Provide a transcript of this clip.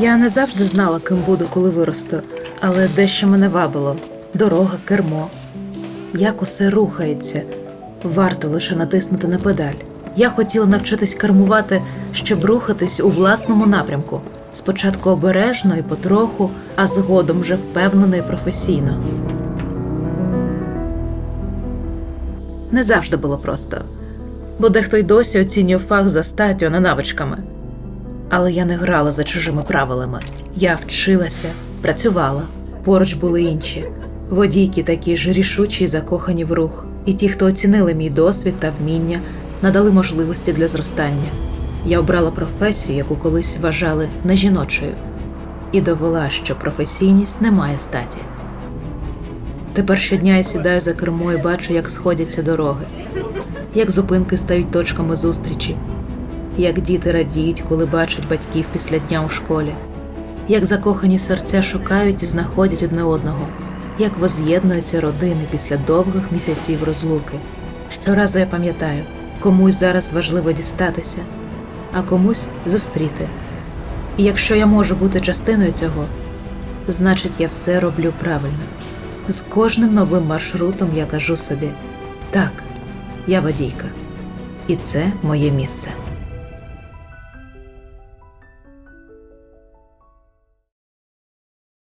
Я не завжди знала, ким буду, коли виросту, але дещо мене вабило дорога, кермо. Як усе рухається, варто лише натиснути на педаль. Я хотіла навчитись кермувати, щоб рухатись у власному напрямку. Спочатку обережно і потроху, а згодом вже впевнено і професійно. Не завжди було просто, бо дехто й досі оцінює фах за статтю, не навичками. Але я не грала за чужими правилами. Я вчилася, працювала. Поруч були інші водійки, такі ж рішучі й закохані в рух, і ті, хто оцінили мій досвід та вміння, надали можливості для зростання. Я обрала професію, яку колись вважали нежіночою, і довела, що професійність не має статі. Тепер щодня я сідаю за кермо і бачу, як сходяться дороги, як зупинки стають точками зустрічі, як діти радіють, коли бачать батьків після дня у школі, як закохані серця шукають і знаходять одне одного, як воз'єднуються родини після довгих місяців розлуки. Щоразу я пам'ятаю, комусь зараз важливо дістатися, а комусь зустріти. І якщо я можу бути частиною цього, значить я все роблю правильно. З кожним новим маршрутом я кажу собі: так, я водійка, і це моє місце.